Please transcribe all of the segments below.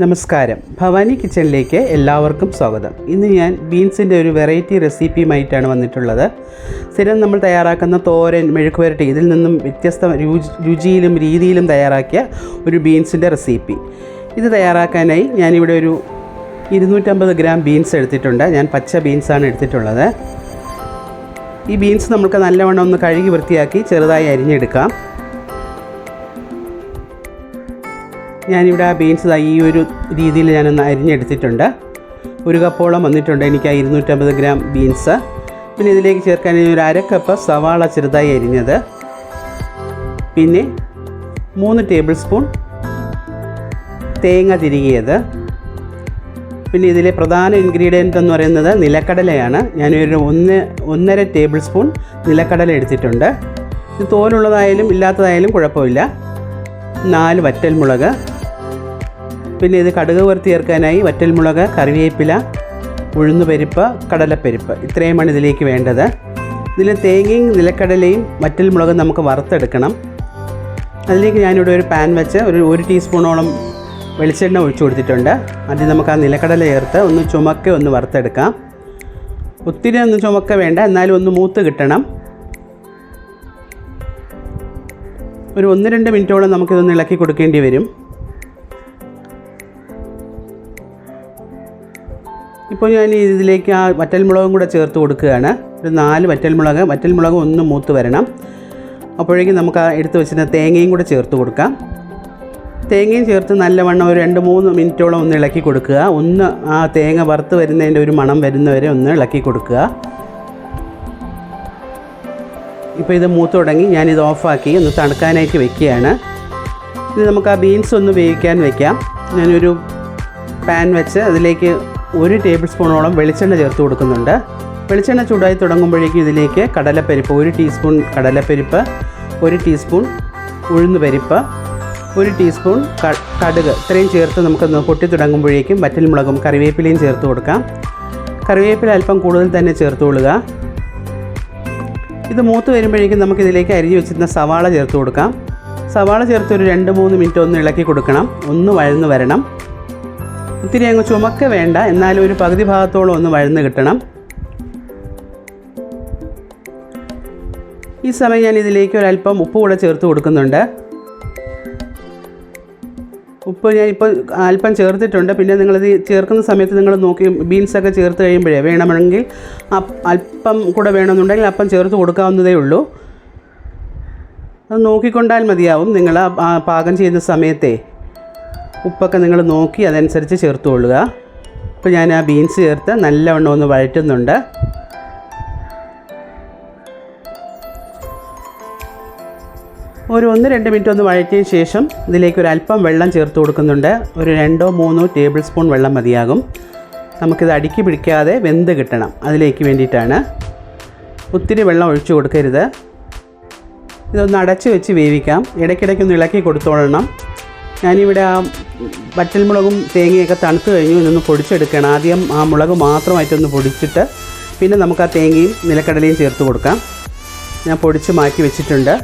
നമസ്കാരം. ഭവാനി കിച്ചണിലേക്ക് എല്ലാവർക്കും സ്വാഗതം. ഇന്ന് ഞാൻ ബീൻസിന്റെ ഒരു വെറൈറ്റി റെസിപ്പിയുമായിട്ടാണ് വന്നിട്ടുള്ളത്. സ്ഥിരം നമ്മൾ തയ്യാറാക്കുന്ന തോരൻ മെഴുക്ക് വരട്ടി ഇതിൽ നിന്നും വ്യത്യസ്ത രുചിയിലും രീതിയിലും തയ്യാറാക്കിയ ഒരു ബീൻസിന്റെ റെസിപ്പി. ഇത് തയ്യാറാക്കാനായി ഞാനിവിടെ ഒരു ഇരുന്നൂറ്റമ്പത് ഗ്രാം ബീൻസ് എടുത്തിട്ടുണ്ട്. ഞാൻ പച്ച ബീൻസാണ് എടുത്തിട്ടുള്ളത്. ഈ ബീൻസ് നമുക്ക് നല്ലവണ്ണം ഒന്ന് കഴുകി വൃത്തിയാക്കി ചെറുതായി അരിഞ്ഞെടുക്കാം. ഞാനിവിടെ ബീൻസ് ഈ ഒരു രീതിയിൽ ഞാനൊന്ന് അരിഞ്ഞെടുത്തിട്ടുണ്ട്. ഒരു കപ്പോളം വന്നിട്ടുണ്ട്. എനിക്ക് ആ ഇരുന്നൂറ്റമ്പത് ഗ്രാം ബീൻസ് പിന്നെ ഇതിലേക്ക് ചേർക്കാൻ ഒരു അര കപ്പ് സവാള ചെറുതായി അരിഞ്ഞത്. പിന്നെ മൂന്ന് ടേബിൾ സ്പൂൺ തേങ്ങ തിരികിയത്. പിന്നെ ഇതിലെ പ്രധാന ഇൻഗ്രീഡിയന്റ് എന്ന് പറയുന്നത് നിലക്കടലയാണ്. ഞാനൊരു ഒന്ന് ഒന്നര ടേബിൾ സ്പൂൺ നിലക്കടല എടുത്തിട്ടുണ്ട്. ഇത് തോലുള്ളതായാലും ഇല്ലാത്തതായാലും കുഴപ്പമില്ല. നാല് വറ്റൽമുളക്. പിന്നെ ഇത് കടുക് വറുത്ത് ചേർക്കാനായി വറ്റൽമുളക് കറിവേപ്പില ഉഴുന്നുപരിപ്പ് കടലപ്പരിപ്പ്. ഇത്രയുമാണ് ഇതിലേക്ക് വേണ്ടത്. ഇതിൽ തേങ്ങയും നിലക്കടലയും വറ്റൽമുളകും നമുക്ക് വറുത്തെടുക്കണം. അതിലേക്ക് ഞാനിവിടെ ഒരു പാൻ വെച്ച് ഒരു ഒരു ടീസ്പൂണോളം വെളിച്ചെണ്ണ ഒഴിച്ചു കൊടുത്തിട്ടുണ്ട്. ആദ്യം നമുക്ക് ആ നിലക്കടല ചേർത്ത് ഒന്ന് ചുമക്ക ഒന്ന് വറുത്തെടുക്കാം. ഒത്തിരി ഒന്ന് ചുമക്ക വേണ്ട എന്നാലും ഒന്ന് മൂത്ത് കിട്ടണം. ഒരു ഒന്ന് രണ്ട് മിനിറ്റോളം നമുക്കിതൊന്ന് ഇളക്കി കൊടുക്കേണ്ടി വരും. ഇപ്പോൾ ഞാൻ ഇതിലേക്ക് ആ വറ്റൽമുളകും കൂടെ ചേർത്ത് കൊടുക്കുകയാണ്. ഒരു നാല് വറ്റൽമുളക് വറ്റൽമുളക് ഒന്ന് മൂത്ത് വരണം. അപ്പോഴേക്കും നമുക്ക് ആ എടുത്ത് വെച്ചിരുന്ന തേങ്ങയും കൂടെ ചേർത്ത് കൊടുക്കാം. തേങ്ങയും ചേർത്ത് നല്ലവണ്ണം ഒരു രണ്ട് മൂന്ന് മിനിറ്റോളം ഒന്ന് ഇളക്കി കൊടുക്കുക. ഒന്ന് ആ തേങ്ങ വറുത്ത് വരുന്നതിന്റെ ഒരു മണം വരുന്നവരെ ഒന്ന് ഇളക്കി കൊടുക്കുക. ഇപ്പോൾ ഇത് മൂത്ത് തുടങ്ങി ഞാനിത് ഓഫാക്കി ഒന്ന് തണുക്കാനായിട്ട് വെക്കുകയാണ്. ഇനി നമുക്ക് ആ ബീൻസ് ഒന്ന് വേവിക്കാൻ വെക്കാം. ഞാനൊരു പാൻ വെച്ച് അതിലേക്ക് ഒരു ടേബിൾ സ്പൂണോളം വെളിച്ചെണ്ണ ചേർത്ത് കൊടുക്കുന്നുണ്ട്. വെളിച്ചെണ്ണ ചൂടായി തുടങ്ങുമ്പോഴേക്കും ഇതിലേക്ക് കടലപ്പരിപ്പ് ഒരു ടീസ്പൂൺ കടലപ്പരിപ്പ് ഒരു ടീസ്പൂൺ ഉഴുന്നുപരിപ്പ് ഒരു ടീസ്പൂൺ കടുക്. ഇത്രയും ചേർത്ത് നമുക്ക് പൊട്ടി തുടങ്ങുമ്പോഴേക്കും വറ്റൽമുളകും കറിവേപ്പിലയും ചേർത്ത് കൊടുക്കാം. കറിവേപ്പില അല്പം കൂടുതൽ തന്നെ ചേർത്ത് കൊള്ളുക. ഇത് മൂത്ത് വരുമ്പോഴേക്കും നമുക്കിതിലേക്ക് അരിഞ്ഞു വെച്ചിരുന്ന സവാള ചേർത്ത് കൊടുക്കാം. സവാള ചേർത്ത് ഒരു രണ്ട് മൂന്ന് മിനിറ്റ് ഒന്ന് ഇളക്കി കൊടുക്കണം. ഒന്ന് വഴന്ന് വരണം. ഒത്തിരി അങ്ങ് ചുമക്ക വേണ്ട. എന്നാലും ഒരു പകുതി ഭാഗത്തോളം ഒന്ന് വഴന്ന് കിട്ടണം. ഈ സമയം ഞാൻ ഇതിലേക്ക് ഒരല്പം ഉപ്പ് കൂടെ ചേർത്ത് കൊടുക്കുന്നുണ്ട്. ഉപ്പ് ഞാൻ ഇപ്പോൾ അല്പം ചേർത്തിട്ടുണ്ട്. പിന്നെ നിങ്ങളിത് ചേർക്കുന്ന സമയത്ത് നിങ്ങൾ നോക്കി ബീൻസൊക്കെ ചേർത്ത് കഴിയുമ്പോഴേ വേണമെങ്കിൽ അല്പം കൂടെ വേണമെന്നുണ്ടെങ്കിൽ അപ്പം ചേർത്ത് കൊടുക്കാവുന്നതേ ഉള്ളൂ. അത് നോക്കിക്കൊണ്ടാൽ മതിയാവും. നിങ്ങൾ പാകം ചെയ്യുന്ന സമയത്തെ. ഉപ്പൊക്കെ നിങ്ങൾ നോക്കി അതനുസരിച്ച് ചേർത്ത് കൊള്ളുക ഇപ്പോൾ ഞാൻ ആ ബീൻസ് ചേർത്ത് നല്ലവണ്ണം ഒന്ന് വഴറ്റുന്നുണ്ട്. ഒരു ഒന്ന് രണ്ട് മിനിറ്റ് ഒന്ന് വഴറ്റിയ ശേഷം ഇതിലേക്ക് ഒരു അല്പം വെള്ളം ചേർത്ത് കൊടുക്കുന്നുണ്ട്. ഒരു രണ്ടോ മൂന്നോ ടേബിൾ സ്പൂൺ വെള്ളം മതിയാകും. നമുക്കിത് അടുക്കി പിടിക്കാതെ വെന്ത് കിട്ടണം. അതിലേക്ക് വേണ്ടിയിട്ടാണ്. ഒത്തിരി വെള്ളം ഒഴിച്ചു കൊടുക്കരുത്. ഇതൊന്ന് അടച്ച് വെച്ച് വേവിക്കാം. ഇടയ്ക്കിടയ്ക്കൊന്ന് ഇളക്കി കൊടുത്തോളണം. ഞാനിവിടെ ആ വറ്റൽമുളകും തേങ്ങയൊക്കെ തണുത്ത് കഴിഞ്ഞു ഇതൊന്ന് പൊടിച്ചെടുക്കണം ആദ്യം ആ മുളക് മാത്രമായിട്ടൊന്ന് പൊടിച്ചിട്ട് പിന്നെ നമുക്ക് ആ തേങ്ങയും നിലക്കടലയും ചേർത്ത് കൊടുക്കാം. ഞാൻ പൊടിച്ച് മാറ്റി വെച്ചിട്ടുണ്ട്.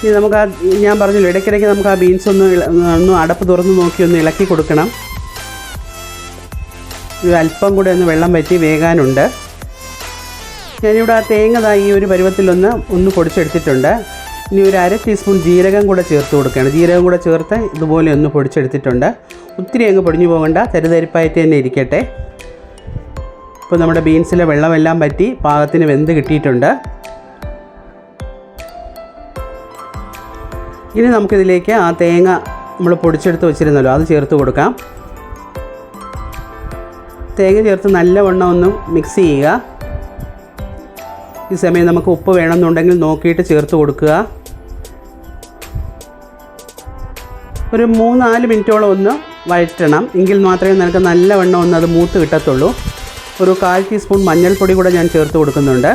ഇനി നമുക്ക് ആ ഞാൻ പറഞ്ഞല്ലോ ഇടയ്ക്കിടയ്ക്ക് നമുക്ക് ആ ബീൻസ് ഒന്ന് ഒന്ന് അടപ്പ് തുറന്ന് നോക്കി ഒന്ന് ഇളക്കി കൊടുക്കണം. ഒരു അല്പം കൂടെ ഒന്ന് വെള്ളം വറ്റി വേകാനുണ്ട്. ഞാനിവിടെ ആ തേങ്ങ ഈ ഒരു പരുവത്തിലൊന്ന് ഒന്ന് പൊടിച്ചെടുത്തിട്ടുണ്ട്. ഇനി ഒരു അര ടീസ്പൂൺ ജീരകം കൂടെ ചേർത്ത് കൊടുക്കുകയാണ്. ജീരകം കൂടെ ചേർത്ത് ഇതുപോലെ ഒന്ന് പൊടിച്ചെടുത്തിട്ടുണ്ട്. ഒത്തിരി അങ്ങ് പൊടിഞ്ഞു പോകണ്ട. തരുതരിപ്പായിട്ട് തന്നെ ഇരിക്കട്ടെ. ഇപ്പോൾ നമ്മുടെ ബീൻസിലെ വെള്ളമെല്ലാം പറ്റി പാകത്തിന് വെന്ത് കിട്ടിയിട്ടുണ്ട്. ഇനി നമുക്കിതിലേക്ക് ആ തേങ്ങ നമ്മൾ പൊടിച്ചെടുത്ത് വെച്ചിരുന്നല്ലോ അത് ചേർത്ത് കൊടുക്കാം. തേങ്ങ ചേർത്ത് നല്ലവണ്ണം ഒന്ന് മിക്സ് ചെയ്യുക. ഈ സമയം നമുക്ക് ഉപ്പ് വേണമെന്നുണ്ടെങ്കിൽ നോക്കിയിട്ട് ചേർത്ത് കൊടുക്കുക. ഒരു മൂന്നാൽ മിനിറ്റോളം ഒന്ന് വഴറ്റണം. എങ്കിൽ മാത്രമേ നിനക്ക് നല്ലവണ്ണം ഒന്ന് അത് മൂത്ത് കിട്ടത്തുള്ളൂ. ഒരു കാൽ ടീസ്പൂൺ മഞ്ഞൾപ്പൊടി കൂടെ ഞാൻ ചേർത്ത് കൊടുക്കുന്നുണ്ട്.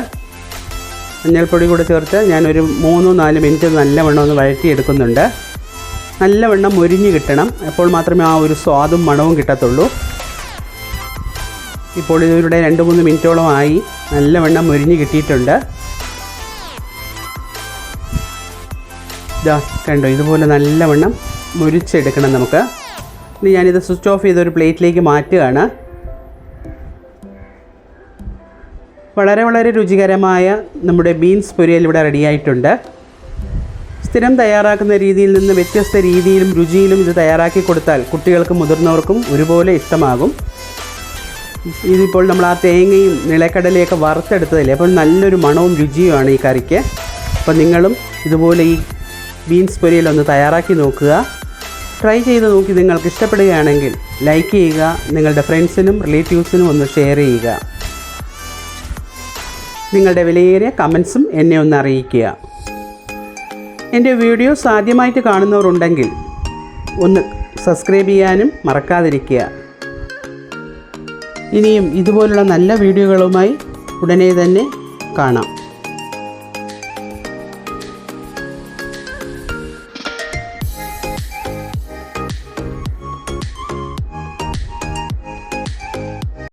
മഞ്ഞൾപ്പൊടി കൂടെ ചേർത്ത് ഞാൻ ഒരു മൂന്നോ നാല് മിനിറ്റ് നല്ലവണ്ണം ഒന്ന് വഴറ്റിയെടുക്കുന്നുണ്ട് നല്ലവണ്ണം മുരിഞ്ഞ് കിട്ടണം. അപ്പോൾ മാത്രമേ ആ ഒരു സ്വാദും മണവും കിട്ടത്തുള്ളൂ. ഇപ്പോൾ ഇതിവിടെ രണ്ട് മൂന്ന് മിനിറ്റോളം ആയി. നല്ലവണ്ണം മുരിഞ്ഞ് കിട്ടിയിട്ടുണ്ട്. ഇതാ കണ്ടോ ഇതുപോലെ നല്ലവണ്ണം മുരിച്ചെടുക്കണം നമുക്ക്. ഇനി ഞാനിത് സ്വിച്ച് ഓഫ് ചെയ്തൊരു പ്ലേറ്റിലേക്ക് മാറ്റുകയാണ്. വളരെ വളരെ രുചികരമായ നമ്മുടെ ബീൻസ് പൊരിയൽ ഇവിടെ റെഡിയായിട്ടുണ്ട് സ്ഥിരം തയ്യാറാക്കുന്ന രീതിയിൽ നിന്ന് വ്യത്യസ്ത രീതിയിലും രുചിയിലും ഇത് തയ്യാറാക്കി കൊടുത്താൽ കുട്ടികൾക്കും മുതിർന്നവർക്കും ഒരുപോലെ ഇഷ്ടമാകും. ഇതിപ്പോൾ നമ്മൾ ആ തേങ്ങയും നിലക്കടലയൊക്കെ വറുത്തെടുത്തതല്ലേ? അപ്പോൾ നല്ലൊരു മണവും രുചിയുമാണ് ഈ കറിക്ക്. അപ്പോൾ നിങ്ങളും ഇതുപോലെ ഈ ബീൻസ് പൊരിയൽ ഒന്ന് തയ്യാറാക്കി നോക്കുക. ട്രൈ ചെയ്ത് നോക്കി നിങ്ങൾക്ക് ഇഷ്ടപ്പെടുകയാണെങ്കിൽ ലൈക്ക് ചെയ്യുക നിങ്ങളുടെ ഫ്രണ്ട്സിനും റിലേറ്റീവ്സിനും ഒന്ന് ഷെയർ ചെയ്യുക. നിങ്ങളുടെ വിലയേറിയ കമൻസും എന്നെ ഒന്ന് അറിയിക്കുക. എന്റെ വീഡിയോസ് ആദ്യമായിട്ട് കാണുന്നവരുണ്ടെങ്കിൽ ഒന്ന് സബ്സ്ക്രൈബ് ചെയ്യാനും മറക്കാതിരിക്കുക. ഇനിയും ഇതുപോലുള്ള നല്ല വീഡിയോകളുമായി ഉടനെ തന്നെ കാണാം.